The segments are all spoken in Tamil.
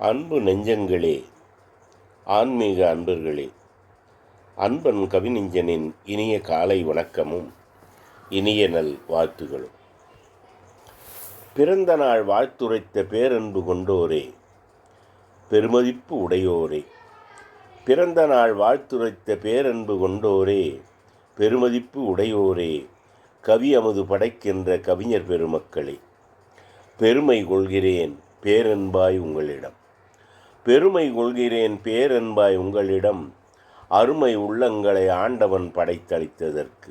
அன்பு நெஞ்சங்களே ஆன்மீக அன்பர்களே அன்பன் கவிநெஞ்சனின் இனிய காலை வணக்கமும் இனிய நல் வாழ்த்துகளும். பிறந்த நாள் வாழ்த்துரைத்த பேரன்பு கொண்டோரே பெருமதிப்பு உடையோரே. பிறந்த நாள் வாழ்த்துரைத்த பேரன்பு கொண்டோரே பெருமதிப்பு உடையோரே கவி அமுது படைக்கின்ற கவிஞர் பெருமக்களே. பெருமை கொள்கிறேன் பேரன்பாய் உங்களிடம். பெருமை கொள்கிறேன் பேரன்பாய் உங்களிடம். அருமை உள்ளங்களை ஆண்டவன் படைத்தளித்ததற்கு.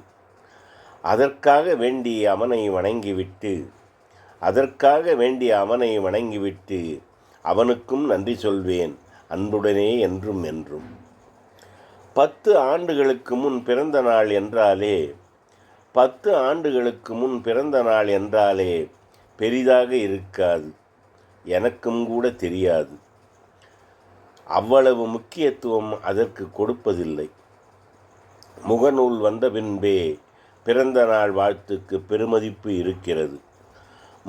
அதற்காக வேண்டி அவனை வணங்கிவிட்டு அதற்காக வேண்டி அவனை வணங்கிவிட்டு அவனுக்கும் நன்றி சொல்வேன் அன்புடனே என்றும் என்றும். பத்து ஆண்டுகளுக்கு முன் பிறந்த நாள் என்றாலே பத்து ஆண்டுகளுக்கு முன் பிறந்த நாள் என்றாலே பெரிதாக இருக்காது எனக்கும் கூட தெரியாது. அவ்வளவு முக்கியத்துவம் அதற்கு கொடுப்பதில்லை. முகநூல் வந்த பின்பே பிறந்த நாள் வாழ்த்துக்கு பெருமதிப்பு இருக்கிறது.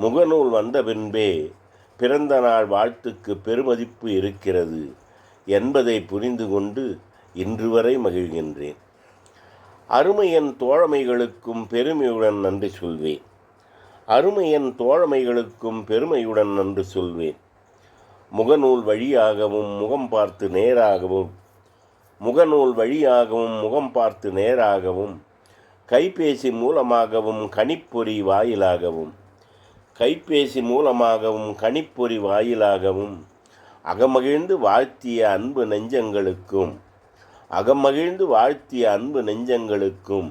முகநூல் வந்த பின்பே பிறந்த நாள் வாழ்த்துக்கு பெருமதிப்பு இருக்கிறது என்பதை புரிந்து கொண்டு இன்று வரை மகிழ்கின்றேன். அருமையன் தோழமைகளுக்கும் பெருமையுடன் நன்றி சொல்வேன். அருமையன் தோழமைகளுக்கும் பெருமையுடன் நன்றி சொல்வேன். முகநூல் வழியாகவும் முகம் பார்த்து நேராகவும் முகநூல் வழியாகவும் முகம் பார்த்து நேராகவும் கைபேசி மூலமாகவும் கணிப்பொறி வாயிலாகவும் கைபேசி மூலமாகவும் கணிப்பொறி வாயிலாகவும் அகமகிழ்ந்து வாழ்த்திய அன்பு நெஞ்சங்களுக்கும் அகமகிழ்ந்து வாழ்த்திய அன்பு நெஞ்சங்களுக்கும்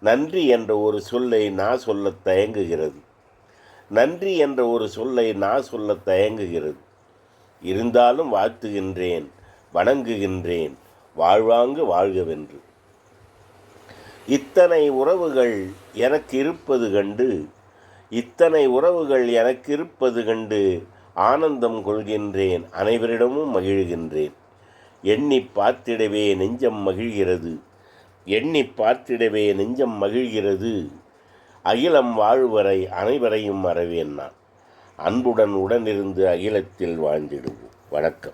நன்றி என்ற ஒரு சொல்லை நான் சொல்ல தயங்குகிறது. நன்றி என்ற ஒரு சொல்லை நான் சொல்ல தயங்குகிறது. இருந்தாலும் வாழ்த்துகின்றேன் வணங்குகின்றேன் வாழ்வாங்கு வாழ்கவென்று. இத்தனை உறவுகள் எனக்கு இருப்பது கண்டு இத்தனை உறவுகள் எனக்கு இருப்பது கண்டு ஆனந்தம் கொள்கின்றேன் அனைவரிடமும் மகிழ்கின்றேன். எண்ணி பார்த்திடவே நெஞ்சம் மகிழ்கிறது எண்ணி பார்த்திடவே நெஞ்சம் மகிழ்கிறது அகிலம் வாழ்வரை அனைவரையும் மறவேன் நான். அன்புடன் உடனிருந்து அகிலத்தில் வாழ்ந்திடுவோம். வணக்கம்.